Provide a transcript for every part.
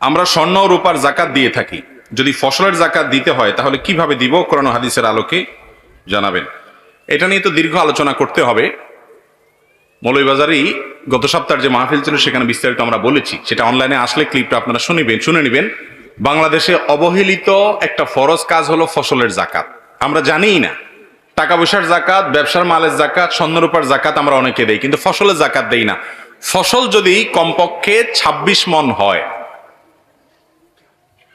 আমরা স্বর্ণ রূপার জাকাত দিয়ে থাকি। যদি ফসলের জাকাত দিতে হয়, তাহলে কীভাবে দিব? কোরআন হাদিসের আলোকে জানাবেন। এটা নিয়ে তো দীর্ঘ আলোচনা করতে হবে। মৌলভীবাজারই গত সপ্তাহের যে মাহফিল ছিল, সেখানে বিস্তারিত আমরা বলেছি। সেটা অনলাইনে আসলে ক্লিপটা আপনারা শুনিবেন, শুনে নেবেন। বাংলাদেশে অবহেলিত একটা ফরজ কাজ হলো ফসলের জাকাত। আমরা জানিই না। টাকা পয়সার জাকাত, ব্যবসার মালের জাকাত স্বর্ণরূপার জাকাত আমরা অনেকে দেই, কিন্তু ফসলের জাকাত দেই না। ফসল যদি কমপক্ষে ২৬ মন হয়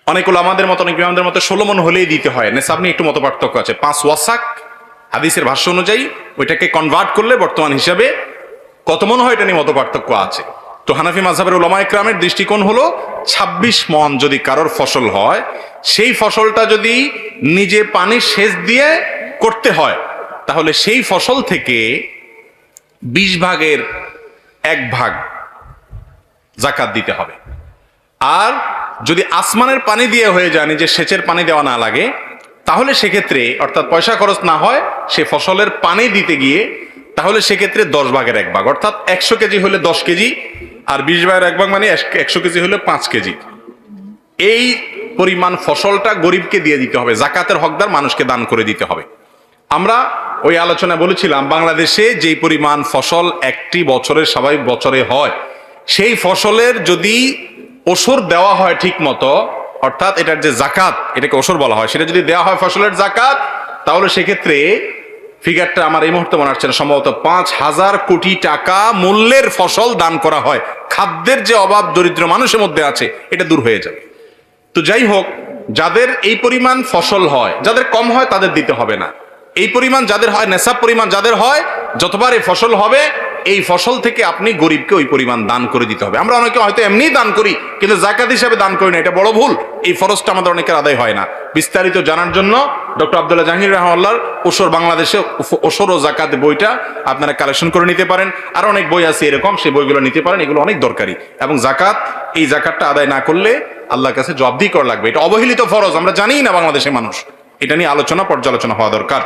অনেকগুলো আমাদের মতো, অনেক আমাদের মতো ষোলো মন হলেই দিতে হয়। নেশাব নিয়ে একটু মত পার্থক্য আছে। পাঁচ ওয়াসাক হাদিসের ভাষ্য অনুযায়ী ওইটাকে কনভার্ট করলে বর্তমান হিসাবে কত মন হয় এটা নিয়ে মত পার্থক্য আছে। তো হানাফি মাঝহাবের ওলামা ইকরামের দৃষ্টিকোণ হলো ২৬ মন যদি কারোর ফসল হয়, সেই ফসলটা যদি নিজে পানি সেচ দিয়ে করতে হয়, তাহলে সেই ফসল থেকে বিশ ভাগের এক ভাগ জাকাত দিতে হবে। আর যদি আসমানের পানি দিয়ে হয়ে যায় নিজে সেচের পানি দেওয়া না লাগে, তাহলে সেক্ষেত্রে, অর্থাৎ পয়সা খরচ না হয়, সে ফসলের পানি দিতে গিয়ে, তাহলে সেক্ষেত্রে দশ ভাগের এক ভাগ, অর্থাৎ একশো কেজি হলে দশ কেজি, আর বিশ ভাগের এক ভাগ মানে একশো কেজি হলে পাঁচ কেজি। এই পরিমাণ ফসলটা গরিবকে দিয়ে দিতে হবে, জাকাতের হকদার মানুষকে দান করে দিতে হবে। আমরা ওই আলোচনা বলেছিলাম, বাংলাদেশে যেই পরিমাণ ফসল একটি বছরের স্বাভাবিক বছরে হয়, সেই ফসলের যদি ওসর দেওয়া হয় ঠিক মতো অর্থাৎ এটার যে জাকাত, এটাকে ওসর বলা হয়। সেটা যদি দেওয়া হয় ফসলের জাকাত, তাহলে সেক্ষেত্রে ফিগারটা আমার এই মুহূর্তে মনে হচ্ছে না। সম্ভবত পাঁচ হাজার কোটি টাকা মূল্যের ফসল দান করা হয়। খাদ্যের যে অভাব, দরিদ্র মানুষের মধ্যে আছে, এটা দূর হয়ে যাবে। তো যাই হোক, যাদের এই পরিমাণ ফসল হয়, যাদের কম হয় তাদের দিতে হবে না। এই পরিমাণ যাদের হয়, নেশাব পরিমাণ যাদের হয়, যতবার এই ফসল হবে এই ফসল থেকে আপনি গরিবকে ওই পরিমাণ দান করে দিতে হবে। আমরা অনেকে হয়তো এমনিই দান করি, কিন্তু জাকাত হিসাবে দান করি না, এটা বড় ভুল। এই ফরজটা আমাদের অনেকের আদায় হয় না। বিস্তারিত জানার জন্য ডক্টর আবদুল্লাহ জাহাঙ্গীর রহমাল্লার ওসর বাংলাদেশে ওসর ও জাকাত বইটা আপনারা কালেকশন করে নিতে পারেন। আর অনেক বই আছে এরকম, সেই বইগুলো নিতে পারেন, এগুলো অনেক দরকারি। এবং জাকাত, এই জাকাতটা আদায় না করলে আল্লাহর কাছে জবাবদি করা লাগবে। এটা অবহেলিত ফরজ, আমরা জানিই না বাংলাদেশের মানুষ। এটা নিয়ে আলোচনা, পর্যালোচনা হওয়া দরকার।